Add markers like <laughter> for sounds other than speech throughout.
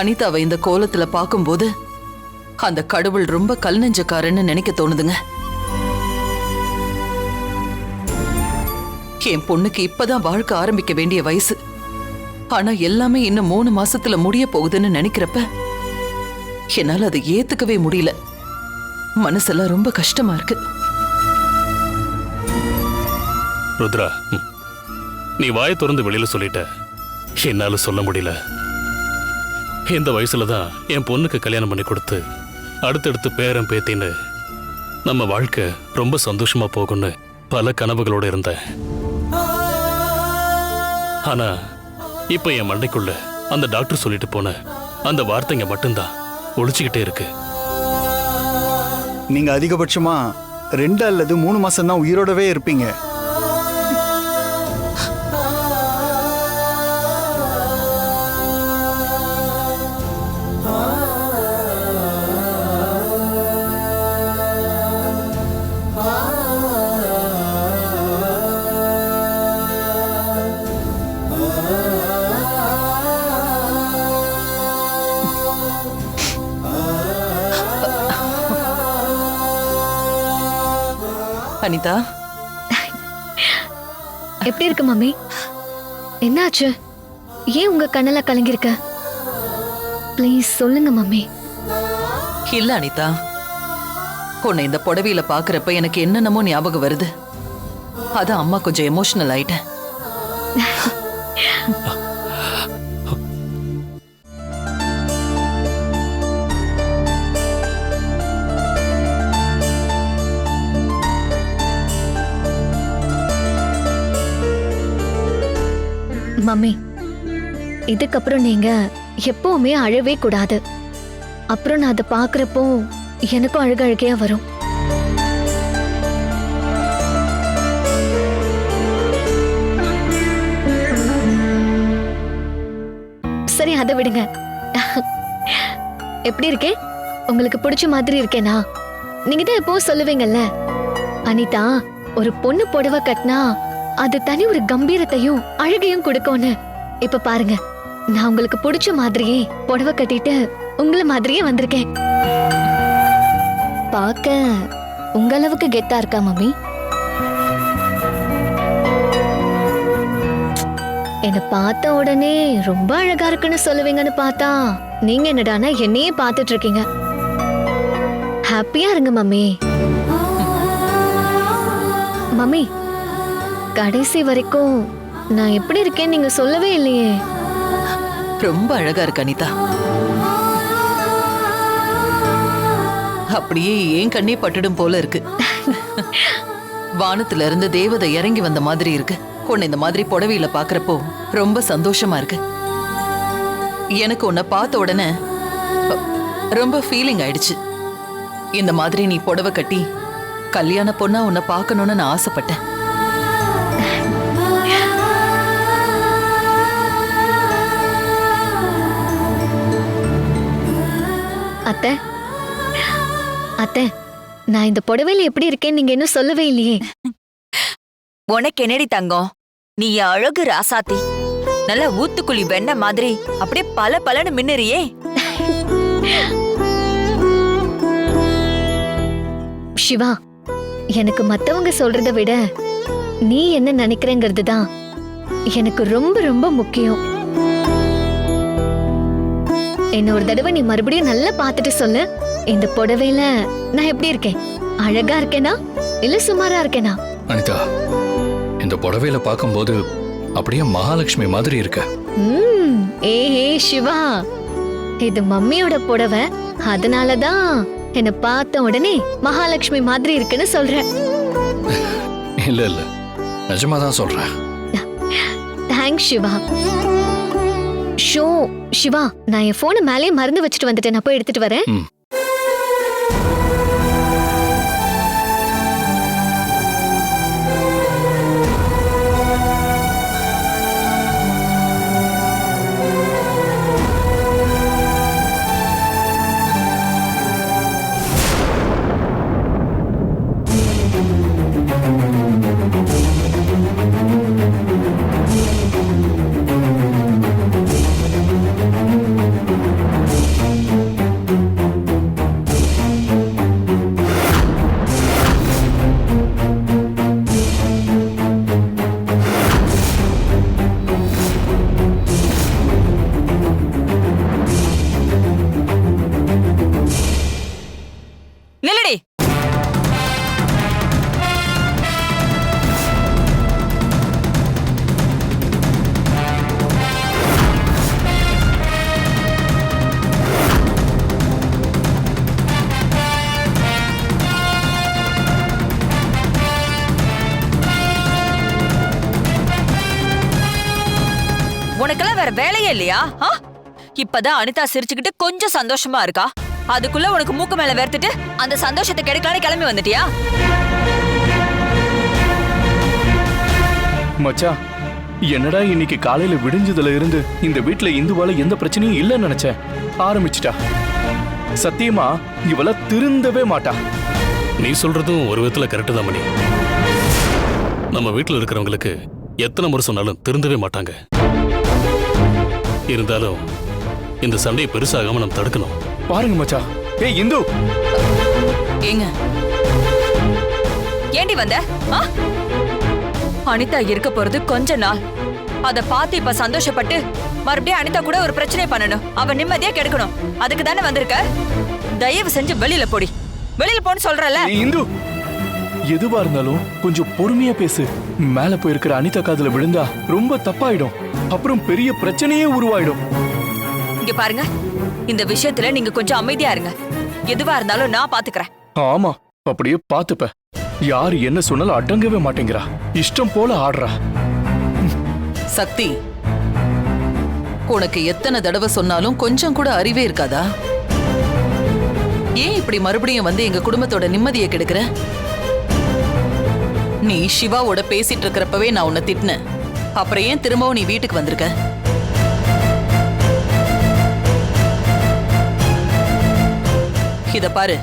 அனிதாவை இந்த கோலத்துல பார்க்கும்போது அந்த கடவுள் ரொம்ப கல் நெஞ்சக்காரன்னு நினைக்க தோணுதுங்க. என் பொண்ணுக்கு இப்பதான் வாழ்க்கை ஆரம்பிக்க வேண்டிய வயசு. ஆனா எல்லாமே இன்னும் மூணு மாசத்துல முடிய போகுதுன்னு நினைக்கிறப்ப என்னால அதை ஏத்துக்கவே முடியல. மனசெல்லாம் ரொம்ப கஷ்டமா இருக்கு. ருத்ரா நீ வாயை திறந்து வெளியில சொல்லிட்ட. என்னால சொல்ல முடியல. இந்த வயசுல தான் என் பொண்ணுக்கு கல்யாணம் பண்ணி கொடுத்து அடுத்தடுத்து பேரன் பேத்தின்னு நம்ம வாழ்க்கை ரொம்ப சந்தோஷமா போகும்னு பல கனவுகளோட இருந்தேன். ஆனா இப்ப என் மண்டைக்குள்ள அந்த டாக்டர் சொல்லிட்டு போன அந்த வார்த்தைங்க மட்டும்தான் ஒழிச்சுக்கிட்டே இருக்கு. நீங்க அதிகபட்சமா ரெண்டு அல்லது மூணு மாசம் தான் உயிரோடவே இருப்பீங்க. அனிதா? எப்படி இருக்கு மம்மி? என்னாச்சு? ஏன் உங்க கண்ணுல கலங்கிருக்க ப்ளீஸ் சொல்லுங்க மம்மி. இல்ல அனிதா. உன்னை இந்த புடவையில பாக்குறப்ப எனக்கு என்னென்னமோ ஞாபகம் வருது. அதான் அம்மா கொஞ்சம் எமோஷனல் ஆயிட்டேன். <laughs> மம்மி இதுக்கப்புறம் நீங்க எப்பவுமே அழவே கூடாது. அப்புறம் நான் அதை பாக்குறப்போ எனக்கும் அழுக அழுகையா வரும். சரி அதை விடுங்க. எப்படி இருக்கே? உங்களுக்கு பிடிச்ச மாதிரி இருக்கேனா? நீங்க தான் எப்பவும் சொல்லுவீங்கல்ல. அனிதா ஒரு பொண்ணு புடவை கட்டினா அது தனி ஒரு கம்பீரத்தையும் அழகையும் கொடுக்கும்னு. இப்ப பாருங்க. நான் உங்களுக்கு பிடிச்ச மாதிரியே புடவை கட்டிட்டு உங்கள மாதிரியே வந்திருக்கேன். பார்க்க உங்க அளவுக்கு கெத்தா இருக்கா மம்மி? என்ன பார்த்த உடனே ரொம்ப அழகா இருக்குன்னு சொல்லுவீங்கன்னு பார்த்தா நீங்க என்னடானா என்னையே பார்த்துட்டு இருக்கீங்க. ஹாப்பியா இருங்க மம்மி. மம்மி கடைசி வரைக்கும் நான் எப்படி இருக்கேன்னு நீங்க சொல்லவே இல்லையே. ரொம்ப அழகா இருக்கு அனிதா. அப்படியே ஏன் கண்ணே பட்டுடும் போல இருக்கு? வானத்துல இருந்து தேவதை இறங்கி வந்த மாதிரி இருக்கு. உன்னை இந்த மாதிரி புடவையில பாக்குறப்போ ரொம்ப சந்தோஷமா இருக்கு. எனக்கு உன்னை பார்த்த உடனே ரொம்ப ஃபீலிங் ஆயிடுச்சு. இந்த மாதிரி நீ புடவை கட்டி கல்யாண பொண்ணா உன்னை பார்க்கணும்னு நான் ஆசைப்பட்டேன். அத்தை அத்தை நான் இந்த புடவையில எப்படி இருக்கேன்னு நீங்க இன்னும் சொல்லவே இல்லையே. உனக்கு என்னடி தங்கம்? நீ அழகு ராசாத்தி. நல்ல ஊத்துக்குழி வெண்ணெய் மாதிரி அப்படியே பல பலன்னு மின்னுறியே. சிவா எனக்கு மத்தவங்க சொல்றதை விட நீ என்ன நினைக்கிறேங்கிறது தான் எனக்கு ரொம்ப ரொம்ப முக்கியம். என்ன ஒரு தடவை நீ மறுபடியும் நல்லா பார்த்துட்டு சொல்லு. இந்த புடவையில நான் எப்படி இருக்கேன்? அழகா இருக்கேனா? இல்ல சுமாரா இருக்கேனா? அனிதா இந்த புடவையில பார்க்கும்போது அப்படியே மகாலட்சுமி மாதிரி இருக்க. ம் ஏ ஹே சிவா. இது மம்மியோட புடவை. அதனாலதான் என்ன பார்த்த உடனே மகாலட்சுமி மாதிரி இருக்குன்னு சொல்றேன். இல்ல இல்ல. நிஜமா தான் சொல்றேன். தேங்க்ஸ் சிவா. ஷோ சிவா நான் என் போனை மேலேயே மறந்து வச்சுட்டு வந்துட்டேன். நான் போய் எடுத்துட்டு வரேன். இல்லையா? இப்பதான் அனிதா சிரிச்சுக்கிட்டு கொஞ்சம் சந்தோஷமா இருக்கா? அதுக்குள்ள உனக்கு மூக்கு மேல வேர்த்துட்டு அந்த சந்தோஷத்தை கெடுக்கலான்னு கிளம்பி வந்துட்டியா? மச்சான் என்னடா இன்னைக்கு காலையில விடிஞ்சதுல இருந்து இந்த வீட்ல இந்துவால எந்த பிரச்சனையும் இல்லைன்னு நினைச்சேன் ஆரம்பிச்சிட்டா. சத்தியமா இவள திருந்தவே மாட்டா. நீ சொல்றதும் ஒரு விதத்துல கரெக்டு தான் மணி. நம்ம வீட்டில் இருக்கிறவங்களுக்கு எத்தனை முறை சொன்னாலும் திருந்தவே மாட்டாங்க. இருந்தாலும் இந்த சண்டையை பெருசாகாம நம்ம தடுக்கணும். பாருங்க மச்சான் ஏய் இந்து. ஏங்க. ஏண்டி வந்த? ஆ? அனிதா இருக்க போறது கொஞ்ச நாள். அத பார்த்து இப்ப சந்தோஷப்பட்டு மறுபடியும் அனிதா கூட ஒரு பிரச்சனை பண்ணணும். அவ நிம்மதியா கெடுக்கணும். அதுக்கு தானே வந்திருக்க? தயவு செஞ்சு வெளியில போடி. வெளியில போன்னு சொல்றல ஏய் இந்து. எதுவா இருந்தாலும் கொஞ்சம் பொறுமையா பேசு. மேல போயிருக்கிற அனிதா காதுல விழுந்தா ரொம்ப தப்பாயிடும். அப்புறம் பெரிய பிரச்சனையே உருவாயிடும். இங்க பாருங்க. இந்த விஷயத்துல நீங்க கொஞ்சம் அமைதியா இருங்க. எதுவா இருந்தாலும் நான் பாத்துக்கறேன். ஆமா அப்படியே பாத்துப்ப. யார் என்ன சொன்னாலும் அடங்கவே மாட்டேங்கிறா. இஷ்டம் போல ஆடுறா. சக்தி உனக்கு எத்தனை தடவை சொன்னாலும் கொஞ்சம் கூட அறிவே இருக்காதா? ஏன் இப்படி மறுபடியும் வந்து எங்க குடும்பத்தோட நிம்மதியை கெடுக்கிற? நீ சிவாவோட பேசிட்டு இருக்கிறப்பவே நான் உன்னை திட்டினேன். அப்புறம் ஏன் திரும்பவும் நீ வீட்டுக்கு வந்திருக்க? இத பாரு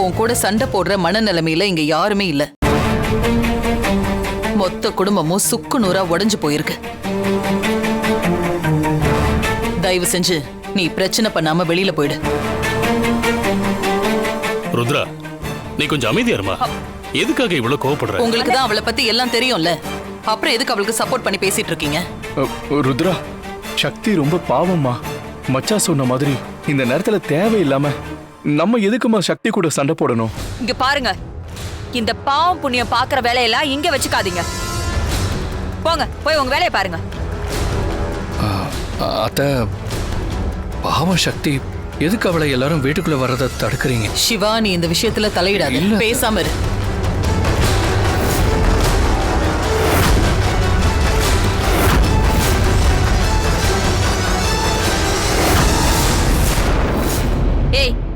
உன் கூட சண்டை போடுற மனநிலைமையில இங்க யாருமே இல்ல. மொத்த குடும்பமும் சுக்கு நூறா உடைஞ்சு போயிருக்கு. தயவு செஞ்சு நீ பிரச்சனை பண்ணாம வெளியில போயிடு. ருத்ரா நீ கொஞ்சம் அமைதியா இருமா. எதுக்காக இவ்வளவு கோவப்படுற? உங்களுக்கு தான் அவளை பத்தி எல்லாம் தெரியும்ல. அப்புறம் எதுக்கு அவளுக்கு சப்போர்ட் பண்ணி பேசிட்டு இருக்கீங்க ருத்ரா சக்தி ரொம்ப பாவம்மா. மச்சா சொன்ன மாதிரி இந்த நேரத்துல தேவையில்லாம நம்ம எதுக்குமா சக்தி கூட சண்டை போடணும்? இங்க பாருங்க. இந்த பாவம் புண்ணியம் பாக்குற வேலையெல்லாம் இங்க வச்சுக்காதீங்க. போங்க போய் உங்க வேலையை பாருங்க. ஆ, அத்த பாவம் சக்தி எதுக்கு அவளை எல்லாரும் வீட்டுக்குள்ள வர்றதை தடுக்கிறீங்க? சிவா நீ இந்த விஷயத்துல தலையிடாத. பேசாம இரு.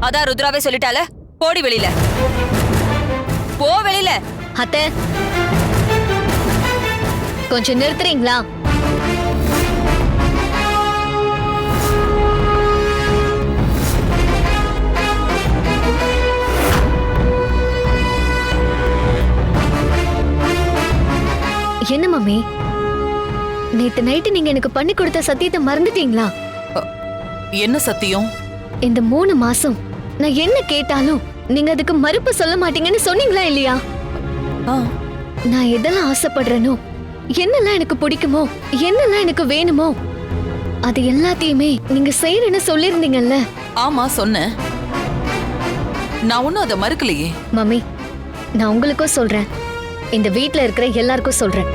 அதான் ருத்ராவே சொல்லிட்டால போடி வெளியில. போ வெளியில. அத்தை. கொஞ்சம் நிறுத்துறீங்களா? என்ன மம்மி நேத்து நைட்டு நீங்க எனக்கு பண்ணி கொடுத்த சத்தியத்தை மறந்துட்டீங்களா? என்ன சத்தியம்? இந்த மூணு மாசம் நான் என்ன கேட்டாலும் நீங்க அதுக்கு மறுப்பு சொல்ல மாட்டீங்கன்னு சொன்னீங்களா இல்லையா? நான் எதெல்லாம் ஆசைப்படுறேனோ என்னெல்லாம் எனக்கு பிடிக்குமோ என்னெல்லாம் எனக்கு வேணுமோ அது எல்லாத்தையுமே நீங்க செய்யறேன்னு சொல்லியிருந்தீங்கல்ல ஆமா சொன்னேன். நான் ஒன்னும் அதை மறுக்கலையே. மம்மி நான் உங்களுக்கும் சொல்றேன். இந்த வீட்ல இருக்கிற எல்லாருக்கும் சொல்றேன்.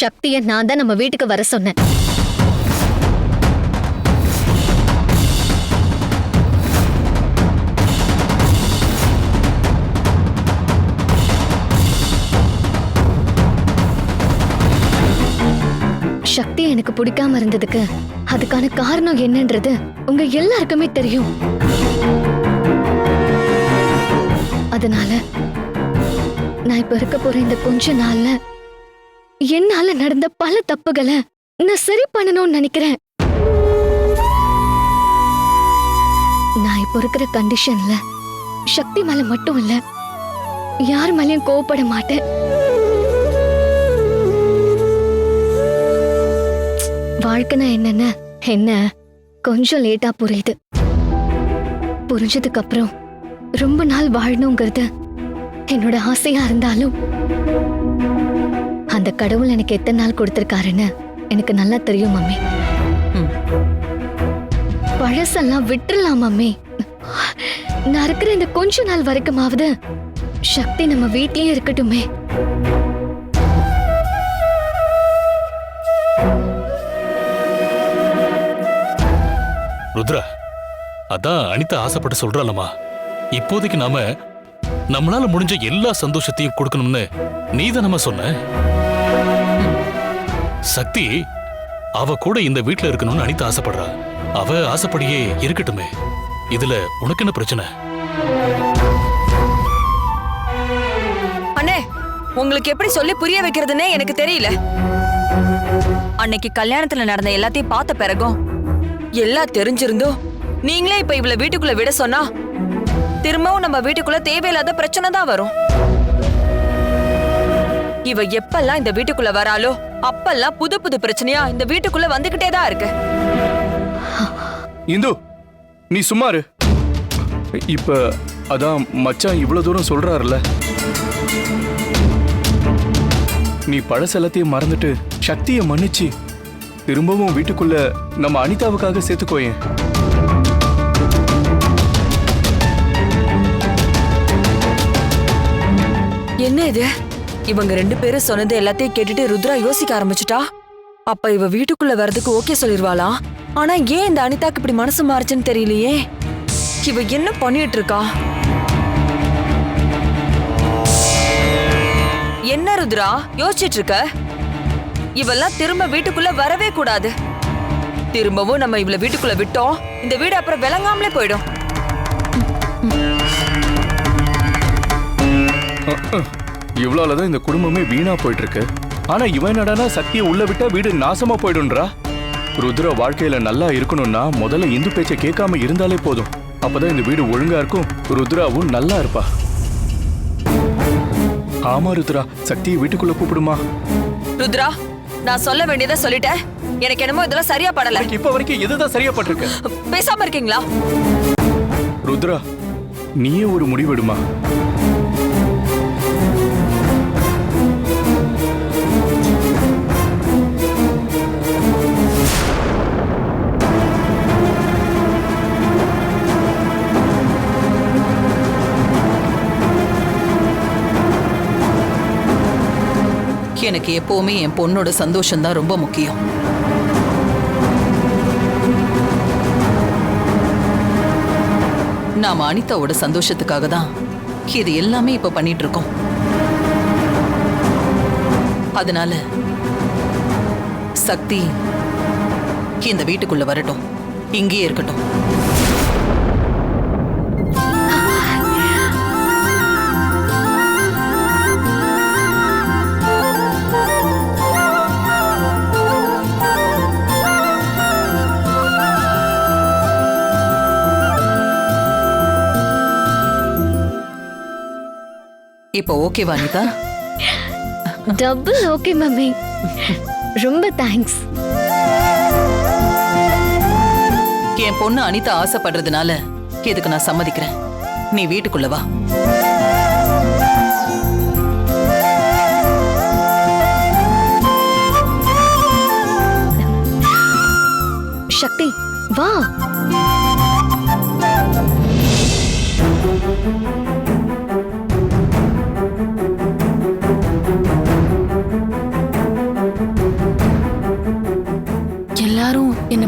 சக்திய நான் தான் நம்ம வீட்டுக்கு வர சொன்னேன். சக்தி எனக்கு பிடிக்காம இருந்ததுக்கு அதுக்கான காரணம் என்னன்றது உங்க எல்லாருக்குமே தெரியும். அதனால நான் இப்ப இருக்க போற இந்த கொஞ்ச நாள்ல என்னால நடந்த பல தப்புகளை நான் சரி பண்ணணும்னு நினைக்கிறேன். நான் இப்ப இருக்கிற கண்டிஷன்ல சக்தி மேல மட்டும் இல்ல யார் மேலயும் கோவப்பட மாட்டேன். வாழ்க்கைனா என்னன்னு? என்ன? கொஞ்சம் லேட்டா புரியுது. புரிஞ்சதுக்கு அப்புறம் ரொம்ப நாள் வாழணுங்கிறது என்னோட ஆசையா இருந்தாலும் அந்த கடவுள் எனக்கு எத்தனை நாள் கொடுத்துருக்காருன்னு எனக்கு நல்லா தெரியும் மம்மி. ம். பழசெல்லாம் விட்டுறலாம் மம்மி. நான் இருக்கிற இந்த கொஞ்ச நாள் வரைக்குமாவது சக்தி நம்ம வீட்லயே இருக்கட்டுமே. அதான் அனிதா ஆசைப்பட்டு சொல்றாளம்மா. இப்போதைக்கு நாம நம்மளால முடிஞ்ச எல்லா சந்தோஷத்தையும் கொடுக்கணும்னு நீ நம்ம சொன்ன. சக்தி அவ கூட இந்த வீட்ல இருக்கணும்னு அனிதா ஆசைப்படுறா. அவ ஆசைப்படியே இருக்கட்டுமே. இதுல உனக்கு என்ன பிரச்சனை? அண்ணே உங்களுக்கு எப்படி சொல்லி புரிய வைக்கிறதுனே எனக்கு தெரியல. அன்னைக்கு கல்யாணத்துல நடந்த எல்லாத்தையும் பார்த்த பிறகும் எல்லாம் தெரிஞ்சிருந்தோம் நீங்களே இப்ப இவள வீட்டுக்குள்ள விட சொன்னா திரும்பவும் நம்ம வீட்டுக்குள்ள தேவையில்லாத பிரச்சனை தான் வரும். இவ எப்பெல்லாம் இந்த வீட்டுக்குள்ள வராளோ அப்பெல்லாம் புது புது பிரச்சனையா இந்த வீட்டுக்குள்ள வந்துகிட்டே தான் இருக்கு. இந்து நீ சும்மாரு இப்ப அதான் மச்சான் இவ்வளவு தூரம் சொல்றாருல நீ பழசெல்லாத்தையும் மறந்துட்டு சக்தியை மன்னிச்சு திரும்பவும் வீட்டுக்குள்ள நம்ம அனிதாவுக்காக சேர்த்துக்கோயேன் இது? இவங்க ரெண்டு பேரும் சொன்னது எல்லாத்தையும் கேட்டுட்டு ருத்ரா யோசிக்க ஆரம்பிச்சுட்டா? அப்ப இவ வீட்டுக்குள்ள வர்றதுக்கு ஓகே சொல்லிருவாளா? ஆனா ஏன் இந்த அனிதாக்கு இப்படி மனசு மாறுச்சுன்னு தெரியலையே? இவ என்ன பண்ணிட்டு இருக்கா என்ன ருத்ரா யோசிச்சிட்டு இருக்க இவெல்லாம் திரும்ப வீட்டுக்குள்ள வரவே கூடாது. திரும்பவும் நம்ம இவள வீட்டுக்குள்ள விட்டோம். இந்த வீடு அப்புறம் விளங்காமலே போயிடும். இவ்வளவுதான் இந்த குடும்பமே வீணா போயிட்டு இருக்கு ஆனா இவன் என்னடானா சக்தியை உள்ள விட்டா வீடு நாசமா போயிடும்ன்றா. ருத்ர வாழ்க்கையில நல்லா இருக்கணும்னா முதல்ல இந்து பேச்சை கேட்காம இருந்தாலே போதும். அப்பதான் இந்த வீடு ஒழுங்கா இருக்கும். ருத்ராவும் நல்லா இருப்பா. ஆமா ருத்ரா சக்தியை வீட்டுக்குள்ள கூப்பிடுமா? ருத்ரா நான் சொல்ல வேண்டியதை சொல்லிட்டேன். எனக்கு என்னமோ இதெல்லாம் சரியா படல. இப்ப வரைக்கும் இதுதான் சரியா பட்டிருக்கு. பேசாம இருக்கீங்களா? ருத்ரா நீயே ஒரு முடிவெடுமா? எனக்கு எப்போவுமே என் பொண்ணோட சந்தோஷம் தான் ரொம்ப முக்கியம். நாம அனிதாவோட சந்தோஷத்துக்காக தான் இது எல்லாமே இப்ப பண்ணிட்டு இருக்கோம் அதனால சக்தி இந்த வீட்டுக்குள்ள வரட்டும். இங்கேயே இருக்கட்டும். இப்போ ஓகேவா அனிதா? Double okay mummy. ரொம்ப தேங்க்ஸ் என் பொண்ணு அனிதா ஆசைப்படுறதுனால இதுக்கு நான் சம்மதிக்கிறேன். நீ வீட்டுக்குள்ள வா. சக்தி வா.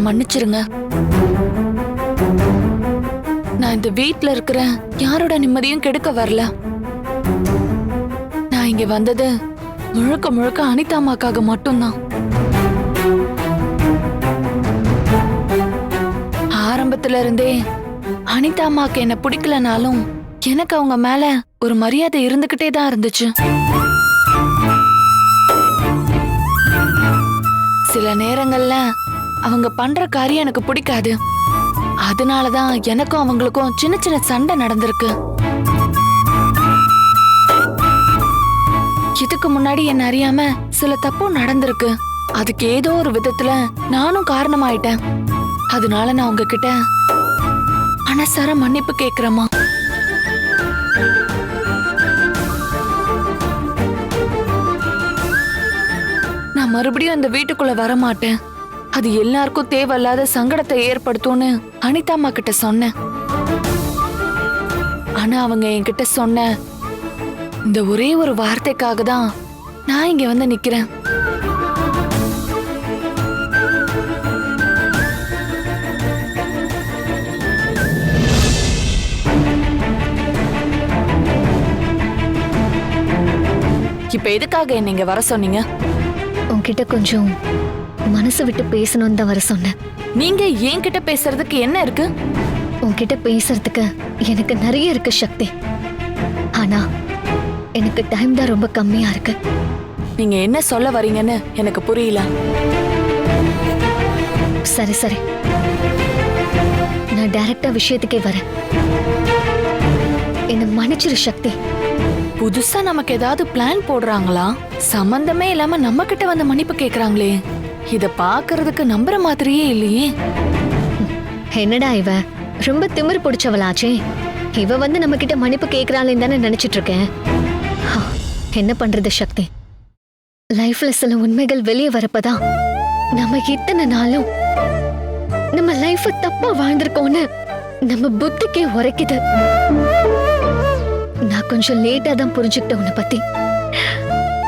மன்னிச்சிருங்க. நான் இந்த வீட்ல இருக்கிற யாரோட நிம்மதியும் கெடுக்க வரல. நான் இங்க வந்தது முழுக்க முழுக்க அனிதா அம்மாக்காக மட்டும்தான். ஆரம்பத்துல இருந்தே அனிதா அம்மாக்கு என்ன பிடிக்கலனாலும் எனக்கு அவங்க மேல ஒரு மரியாதை இருந்துகிட்டே தான் இருந்துச்சு. சில நேரங்கள்ல அவங்க பண்ற காரியம் எனக்கு பிடிக்காது. அதனாலதான் எனக்கும் அவங்களுக்கும் சின்ன சின்ன சண்டை நடந்திருக்கு. இதுக்கு முன்னாடி என்ன அறியாம சில தப்பும் நடந்திருக்கு. அதுக்கு ஏதோ ஒரு விதத்துல நானும் காரணமாயிட்டேன். அதனால நான் உங்ககிட்ட மனசார மன்னிப்பு கேக்குறேம்மா. நான் மறுபடியும் அந்த வீட்டுக்குள்ள வர மாட்டேன் அது எல்லாருக்கும் தேவையில்லாத சங்கடத்தை ஏற்படுத்தும்னு அனிதா அம்மா கிட்ட சொன்னேன். ஆனா அவங்க என்கிட்ட சொன்ன இந்த ஒரே ஒரு வார்த்தைக்காக தான் நான் இங்க வந்து நிக்கிறேன். இப்ப எதுக்காக என்ன வர சொன்னீங்க? உன்கிட்ட கொஞ்சம் மனசு விட்டு பேசணும்னு தான் வர சொன்னேன். நீங்க என்கிட்ட பேசுறதுக்கு என்ன இருக்கு? உன்கிட்ட பேசுறதுக்கு எனக்கு நிறைய இருக்கு சக்தி. ஆனா எனக்கு டைம் தான் ரொம்ப கம்மியா இருக்கு. நீங்க என்ன சொல்ல வரீங்கன்னு எனக்கு புரியல. சரி சரி. நான் டைரக்டா விஷயத்துக்கே வரேன். என்ன மன்னிச்சிரு சக்தி. புதுசா நமக்கு ஏதாவது பிளான் போடுறாங்களா? சம்பந்தமே இல்லாம நம்ம கிட்ட வந்து மன்னிப்பு கேக்குறாங்களே. இத பாக்குறதுக்கு நம்புற மாதிரியே இல்லையே. என்னடா இவ? ரொம்ப திமிரு பிடிச்சவளாச்சே. இவ வந்து நம்ம கிட்ட மன்னிப்பு கேக்குறாளேன்னு தானே நினைச்சிட்டு இருக்கேன். ஹா, என்ன பண்றது சக்தி? லைஃப்ல சில உண்மைகள் வெளியே வரப்பதான் நம்ம இத்தனை நாளும் நம்ம லைஃப் தப்பா வாழ்ந்திருக்கோம்னு நம்ம புத்திக்கே உரைக்குது. நான் கொஞ்சம் லேட்டா தான் புரிஞ்சுக்கிட்டேன் உன்னை பத்தி.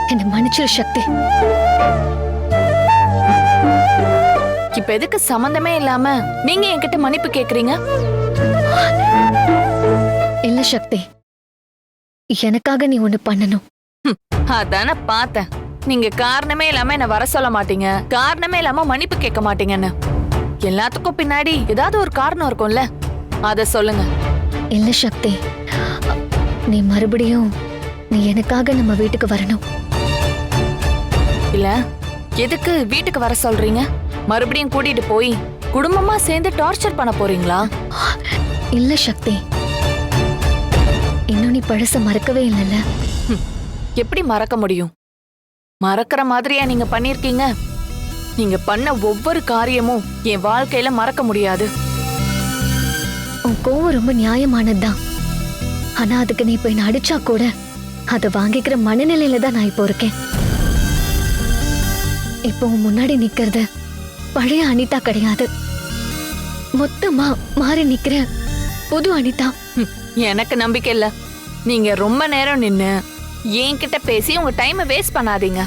என்ன மன்னிச்சிரு சக்தி. இப்ப எதுக்கு சம்பந்தமே இல்லாம நீங்க என்கிட்ட மன்னிப்பு கேக்குறீங்க? இல்ல சக்தி. எனக்காக நீ ஒண்ணு பண்ணணும். அதானே பார்த்தேன். நீங்க காரணமே இல்லாம என்ன வர சொல்ல மாட்டீங்க. காரணமே இல்லாம மன்னிப்பு கேட்க மாட்டீங்கன்னு. எல்லாத்துக்கும் பின்னாடி ஏதாவது ஒரு காரணம் இருக்கும்ல. அத சொல்லுங்க. இல்ல சக்தி. நீ மறுபடியும் நீ எனக்காக நம்ம வீட்டுக்கு வரணும். இல்ல எதுக்கு வீட்டுக்கு வர சொல்றீங்க? மறுபடியும் கூட்டிட்டு போய் குடும்பமா சேர்ந்து டார்ச்சர் பண்ண போறீங்களா? இல்ல சக்தி. இன்னும் நீ பழச மறக்கவே இல்லைல்ல? எப்படி மறக்க முடியும்? மறக்கிற மாதிரியா நீங்க பண்ணிருக்கீங்க? நீங்க பண்ண ஒவ்வொரு காரியமும் என் வாழ்க்கையில மறக்க முடியாது. உன் கோவம் ரொம்ப நியாயமானதுதான். ஆனா அதுக்கு நீ இப்ப என்ன அடிச்சா கூட அதை வாங்கிக்கிற மனநிலையில தான் நான் இப்போ இருக்கேன். இப்போ உன் முன்னாடி நிக்கிறது பழைய அனிதா கிடையாது. மொத்தமா மாறி நிக்கிற புது அனிதா. எனக்கு நம்பிக்கை இல்ல. நீங்க ரொம்ப நேரம் நின்னு என்கிட்ட பேசி உங்க டைமை வேஸ்ட் பண்ணாதீங்க.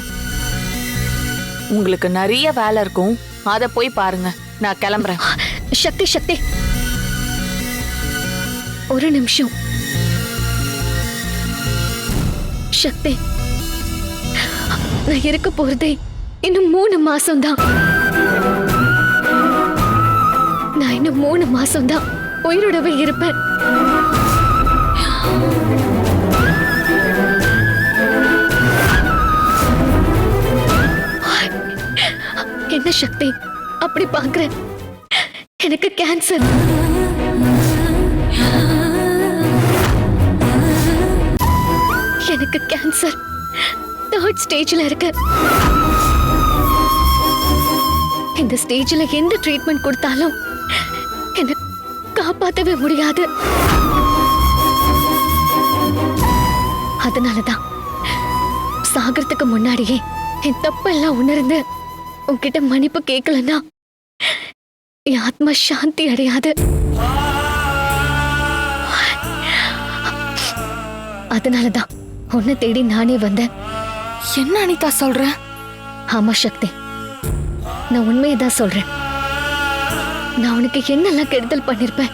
உங்களுக்கு நிறைய வேலை இருக்கும். அத போய் பாருங்க. நான் கிளம்புறேன். சக்தி சக்தி. ஒரு நிமிஷம். சக்தி நான் இருக்க போறதே இன்னும் மூணு மாசம் தான் நான் இன்னும் மூணு மாசம் தான் உயிரோடவே இருப்பேன். என்ன சக்தி? அப்படி பாக்குற எனக்கு கேன்சர் எனக்கு கேன்சர் தேர்ட் ஸ்டேஜ்ல இருக்கு இந்த ஸ்டேஜ்ல எந்த ட்ரீட்மெண்ட் கொடுத்தாலும் என்ன காப்பாத்தவே முடியாது. அதனாலதான் சாகிறதுக்கு முன்னாடியே என் தப்பெல்லாம் உணர்ந்து உன்கிட்ட மன்னிப்பு கேட்கலன்னா என் ஆத்மா சாந்தி அடையாது. அதனாலதான் உன்னை தேடி நானே வந்தேன். என்ன அனிதா சொல்ற? ஆமா சக்தி. நான் உண்மையை தான் சொல்றேன். நான் உனக்கு என்னெல்லாம் கெடுதல் பண்ணிருப்பேன்?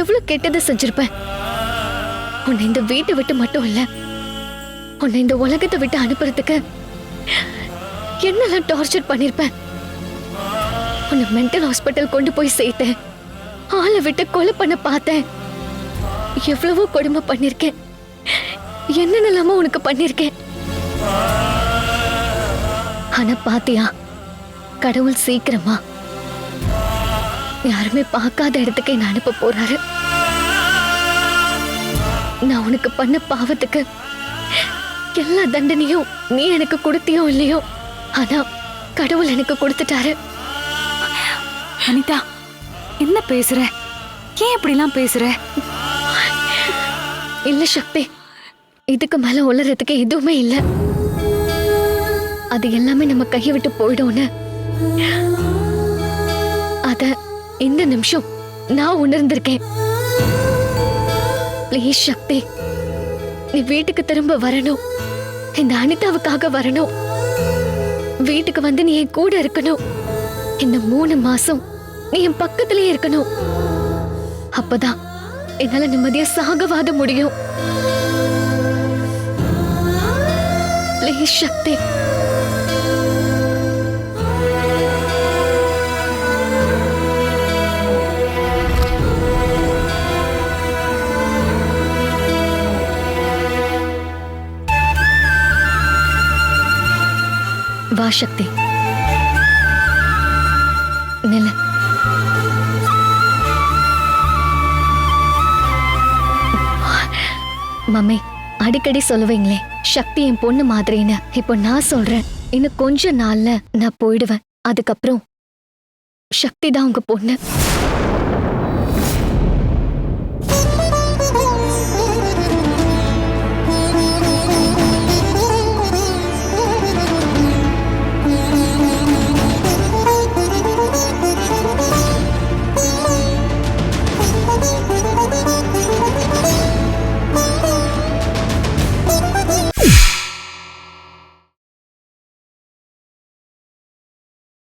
எவ்வளவு கெட்டதை செஞ்சிருப்பேன்? உன்னை இந்த வீட்டை விட்டு மட்டும் இல்ல உன்னை இந்த உலகத்தை விட்டு அனுப்புறதுக்கு என்னெல்லாம் டார்ச்சர் பண்ணிருப்பேன்? உன்னை மென்டல் ஹாஸ்பிட்டல் கொண்டு போய் சேர்த்தேன். ஆளை விட்டு கொலை பண்ண பார்த்தேன். எவ்வளவோ கொடுமை பண்ணிருக்கேன். என்னென்னலாமோ உனக்கு பண்ணிருக்கேன். ஆனா பாத்தியா கடவுள் சீக்கிரமா. யாருமே பார்க்காத இடத்துக்கு என்ன அனுப்ப போறாரு. நான் உனக்கு பண்ண பாவத்துக்கு எல்லா தண்டனையும் நீ எனக்கு கொடுத்தியோ இல்லையோ ஆனா கடவுள் எனக்கு கொடுத்துட்டாரு. அனிதா என்ன பேசுற? ஏன் இப்படிலாம் பேசுற? இல்ல சக்தி இதுக்கு மேல உளறதுக்கு எதுவுமே இல்ல. அது எல்லாமே நம்ம கையை விட்டு போயிடும்னு அத இந்த நிமிஷம் நான் உணர்ந்திருக்கேன். ப்ளீஸ் சக்தி நீ வீட்டுக்கு திரும்ப வரணும். இந்த அனிதாவுக்காக வரணும். வீட்டுக்கு வந்து நீ என் கூட இருக்கணும். இந்த மூணு மாசம் நீ என் பக்கத்திலே இருக்கணும். அப்பதான் என்னால நிம்மதியா சாகவாத முடியும். ப்ளீஸ் சக்தி. வா சக்தி. நில மம்மி அடிக்கடி சொல்லுவீங்களே சக்தி என் பொண்ணு மாதிரின்னு. இப்போ நான் சொல்றேன் இன்னும் கொஞ்ச நாள்ல நான் போயிடுவேன். அதுக்கப்புறம் சக்தி தான் உங்க பொண்ணு.